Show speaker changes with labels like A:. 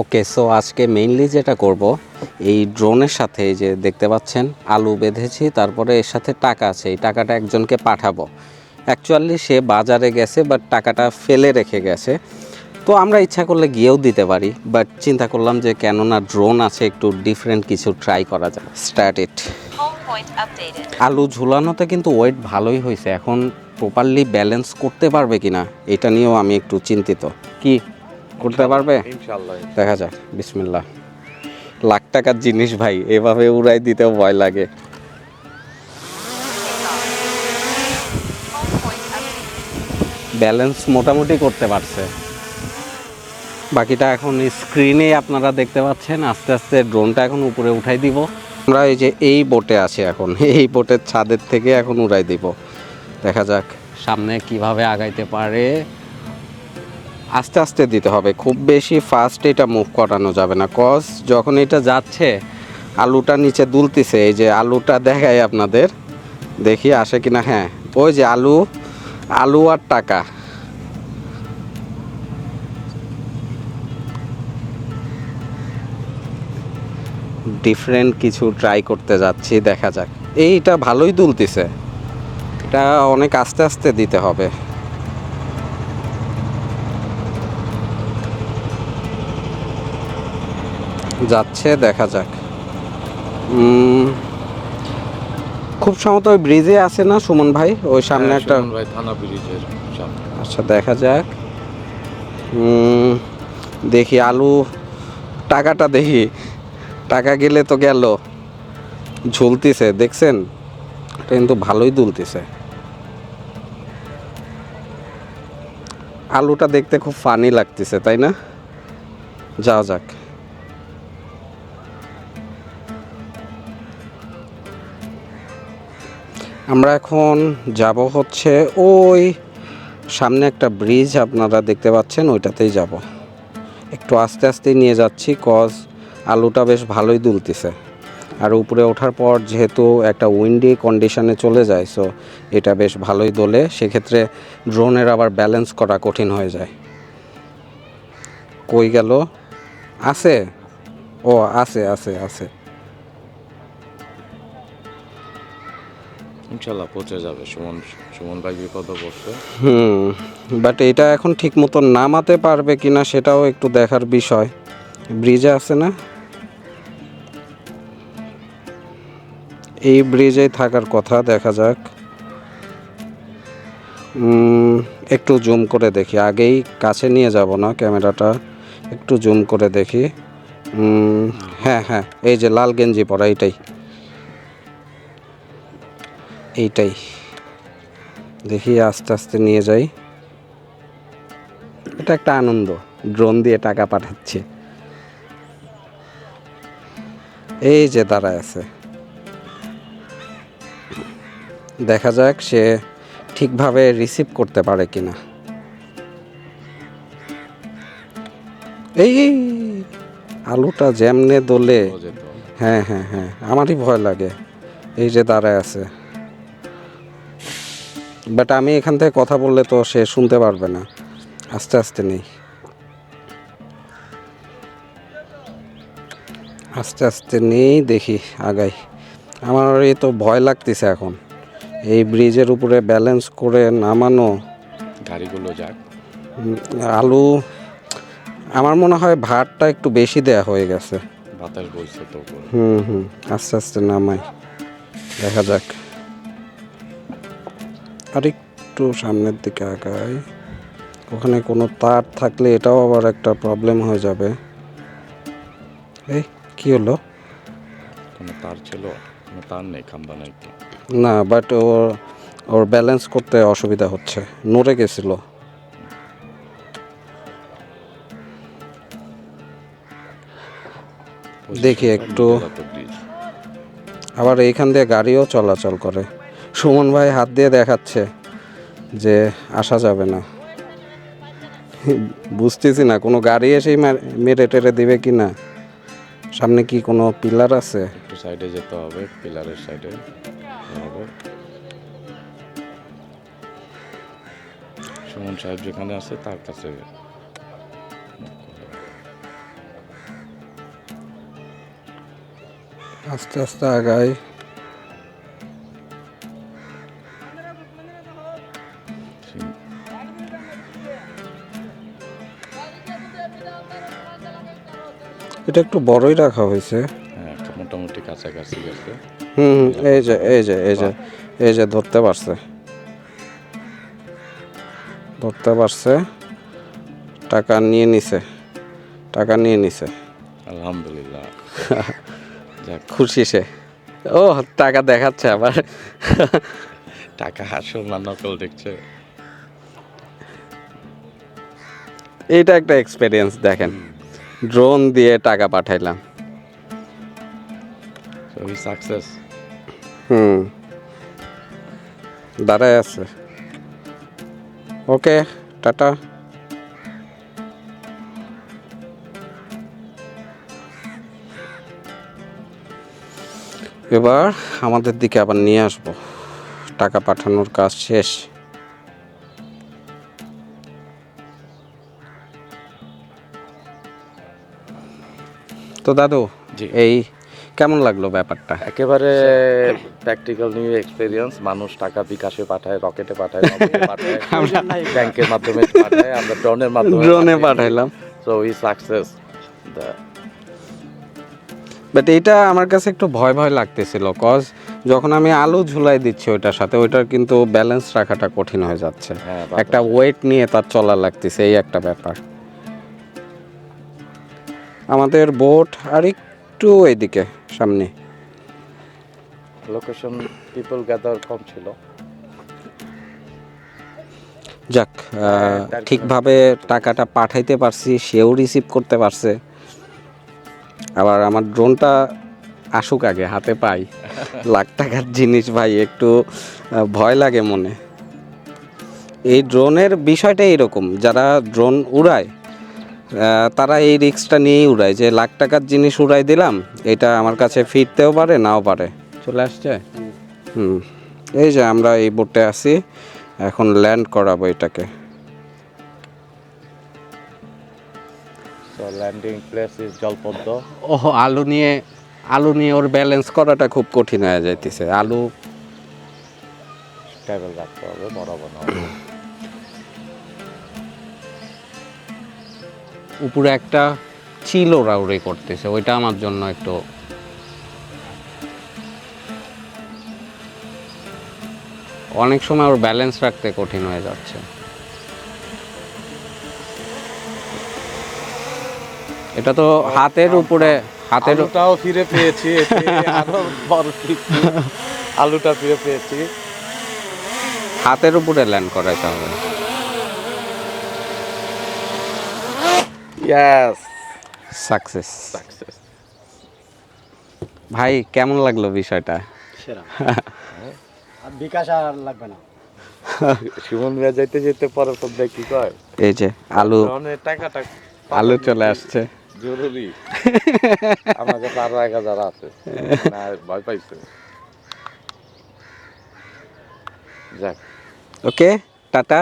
A: Okay so আজকে mainly যেটা করব এই ড্রোনের সাথে এই যে দেখতে পাচ্ছেন আলু বেঁধেছি তারপরে এর সাথে টাকা আছে এই টাকাটা একজনকে পাঠাবো। অ্যাকচুয়ালি সে বাজারে গেছে বাট টাকাটা ফেলে রেখে গেছে। তো আমরা ইচ্ছা করলে গিয়েও দিতে পারি বাট চিন্তা করলাম যে কেননা ড্রোন আছে একটু ডিফারেন্ট কিছু ট্রাই করা যায় স্টার্ট ইট. আলু ঝুলানোতে কিন্তু ওয়েট ভালোই হয়েছে এখন প্রপারলি ব্যালেন্স করতে পারবে কিনা এটা নিয়েও আমি একটু চিন্তিত। কি? করতে পারবে? দেখা যাক বিসমিল্লাহ। লাখ টাকার জিনিস ভাই এভাবে উড়াই দিতেও ভয় লাগে. ব্যালেন্স মোটামুটি করতে পারছে। বাকিটা এখন স্ক্রিনে আপনারা দেখতে পাচ্ছেন আস্তে আস্তে ড্রোনটা এখন উপরে উঠাই দিব। আমরা এই যে এই বোটে আছি এখন এই বোটের ছাদের থেকে এখন উড়াই দিব। দেখা যাক সামনে কীভাবে আগাইতে পারে। আস্তে আস্তে দিতে হবে। খুব বেশি ফাস্ট এটা মুভ করানো যাবে না। কজ যখন এটা যাচ্ছে, আলুটা নিচে দুলতেছে, এই যে আলুটা দেখাই আপনাদের। দেখি আসে কিনা হ্যাঁ। ওই যে আলু আলু আর টাকা। ডিফারেন্ট কিছু ট্রাই করতে যাচ্ছি, দেখা যাক। এইটা ভালোই দুলতেছে। এটা অনেক আস্তে আস্তে দিতে হবে। যাচ্ছে দেখা যাক। খুব সম্ভবত ওই ব্রিজে আছে না সুমন ভাই? ওই সামনে
B: হ্যাঁ,
A: একটা
B: থানা ব্রিজের
A: আচ্ছা দেখা যাক। দেখি আলু টাকাটা দেখি। টাকা গেলে তো গেল। ঝুলতিছে দেখছেন? এটা কিন্তু ভালোই দুলতিছে। আলুটা দেখতে খুব ফানি লাগতেছে তাই না? যাওয়া যাক। আমরা এখন যাব হচ্ছে ওই সামনে একটা ব্রিজ আপনারা দেখতে পাচ্ছেন, ওইটাতেই যাব। একটু আস্তে আস্তে নিয়ে যাচ্ছি কজ আলুটা বেশ ভালোই দুলতেছে। আর উপরে ওঠার পর যেহেতু একটা উইন্ডি কন্ডিশনে চলে যায় সো এটা বেশ ভালোই দোলে, সেক্ষেত্রে ড্রোনের আবার ব্যালেন্স করা কঠিন হয়ে যায়। কই গেল? আছে। ও, আছে আছে আছে।
B: ইনশাল্লাহ পৌঁছে যাবে সুমন সুমন ভাই বিপদ পড়ছে
A: হুম বাট এটা এখন ঠিক মতো নামাতে পারবে কিনা সেটাও একটু দেখার বিষয়। ব্রিজে আছে না? এই ব্রিজেই থাকার কথা, দেখা যাক। একটু জুম করে দেখি। আগেই কাছে নিয়ে যাব না ক্যামেরাটা। একটু জুম করে দেখি। হ্যাঁ হ্যাঁ এই যে লাল গেঞ্জি পরা, এইটাই। এইটাই। দেখি আস্তে আস্তে নিয়ে যাই। এটা একটা আনন্দ ড্রোন দিয়ে টাকা পাঠাচ্ছে। এই যে দাঁড়ায় আছে। দেখা যাক সে ঠিকভাবে রিসিভ করতে পারে কিনা। এই আলুটা যেমনে দোলে। হ্যাঁ হ্যাঁ হ্যাঁ আমারই ভয় লাগে। এই যে দাঁড়ায় আছে। বাট আমি এখান থেকে কথা বললে তো সে শুনতে পারবে না। আস্তে আস্তে নেই। আস্তে আস্তে নেই দেখি আগাই। আমার এই তো ভয় লাগতেছে এখন। এই ব্রিজের উপরে ব্যালেন্স করে নামানো।
B: গাড়িগুলো যাক।
A: আলু আমার মনে হয় ভাতটা একটু বেশি দেয়া হয়ে গেছে।
B: বাতাস বইছে তো
A: হুম হুম আস্তে আস্তে নামাই। দেখা যাক। আর একটু সামনের দিকে আগাই। ওখানে কোনো তার থাকলে এটাও আবার একটা প্রবলেম হয়ে যাবে। এই কি হলো?
B: কোনো তার ছিল? কোনো তার নেই খাম্বা নাই
A: না বাট ওর ওর ব্যালেন্স করতে অসুবিধা হচ্ছে। নড়ে গেছিল। দেখি একটু। আবার এইখান দিয়ে গাড়িও চলাচল করে। সুমন ভাই হাত দিয়ে দেখাচ্ছে যে আসা যাবে না। বুঝতেছি না কোনো গাড়ি এসেই মেরে টেরে দেবে কি না? সামনে কি কোনো পিলার আছে?
B: সাইডে যেতে হবে পিলারের সাইডে সুমন সাহেব যেখানে আছে তার কাছে
A: আস্তে আস্তে আগায় আগাই এটা একটু বড়ই রাখা হয়েছে।
B: হ্যাঁ মোটামুটি কাছাকাছি গেছে।
A: হুম হুম, এই যে এই যে এই যে এই যে ধরতে পারছে। ধরতে পারছে। টাকা নিয়ে নিছে। টাকা নিয়ে নিছে।
B: আলহামদুলিল্লাহ।
A: খুশি সে। ও টাকা দেখাচ্ছে আবার।
B: টাকা আসল না নকল দেখছে?
A: এইটা একটা এক্সপিরিয়েন্স দেখেন। ড্রোন দিয়ে টাকা পাঠাইলাম।
B: সাকসেস
A: হুম। দাঁড়ায় আছে। ওকে টাটা। এবার আমাদের দিকে আবার নিয়ে আসব। টাকা পাঠানোর কাজ শেষ। তো দাদু। এই কেমন লাগল ব্যাপারটা?
B: একেবারে প্র্যাকটিক্যাল নিউ এক্সপেরিয়েন্স মানুষ টাকা বিকাশে পাঠায় রকেটে পাঠায় পাঠায় ব্যাংকের মাধ্যমে পাঠায় আমরা ড্রোনের মাধ্যমে
A: ড্রোনে পাঠাইলাম।
B: সো ই সাকসেস দ্য
A: বাট এইটা আমার কাছে একটু ভয় ভয় লাগতেছিল কজ যখন আমি আলু ঝুলাই দিচ্ছি ওইটার সাথে ওইটার কিন্তু ব্যালেন্স রাখাটা কঠিন হয়ে যাচ্ছে।
B: হ্যাঁ,
A: একটা ওয়েট নিয়ে তার চলা লাগতেছে এই একটা ব্যাপার। আমাদের বোট আর একটু এইদিকে সামনে।
B: লোকেশন পিপল গ্যাদার কম ছিল।
A: যাক ঠিকভাবে টাকাটা পাঠাইতে পারছি সেও রিসিভ করতে পারছে। আবার আমার ড্রোনটা আসুক আগে হাতে পাই। লাখ টাকার জিনিস ভাই একটু ভয় লাগে মনে। এই ড্রোনের বিষয়টা এরকম যারা ড্রোন উড়ায় তারা এই রিস্কটা নিয়েই উড়ায় যে লাখ টাকার জিনিস উড়াই দিলাম এটা আমার কাছে ফিরতেও পারে নাও পারে। চলে আসছে? হুম। এই যে আমরা এই বোটে আছি এখন ল্যান্ড করাবো এটাকে।
B: ল্যান্ডিং প্লেস ইজ জলপদ্ম।
A: ও আলু নিয়ে আলু নিয়ে ওর ব্যালেন্স করাটা খুব কঠিন হয়ে যাইতেছে। আলু
B: স্টেবল রাখতে হবে বরাবর
A: উপরে একটা চিল ওরা উড়ে করতেছে ওইটা আমার জন্য একটু অনেক সময় ওর ব্যালেন্স রাখতে কঠিন হয়ে যাচ্ছে। এটা তো হাতের উপরে হাতের
B: আলুটাও ফিরে পেয়েছি আরও বড় আলুটা ফিরে পেয়েছি।
A: হাতের উপরে ল্যান্ড করাইতে হবে।
B: ইয়েস
A: সাকসেস
B: সাকসেস
A: ভাই কেমন লাগল বিষয়টা?
C: সেরা। আর বিকাশ আর লাগবে না।
B: সুমন মিয়া যাইতে যেতে পরে তো দেখি কয়?
A: এই যে আলু
B: অনেক টাকাটা
A: আলু চলে আসছে।
B: জরুরি। আমার কাছে আরও এক হাজার আছে। না ভয় পাইছে। যাক।
A: Okay tata.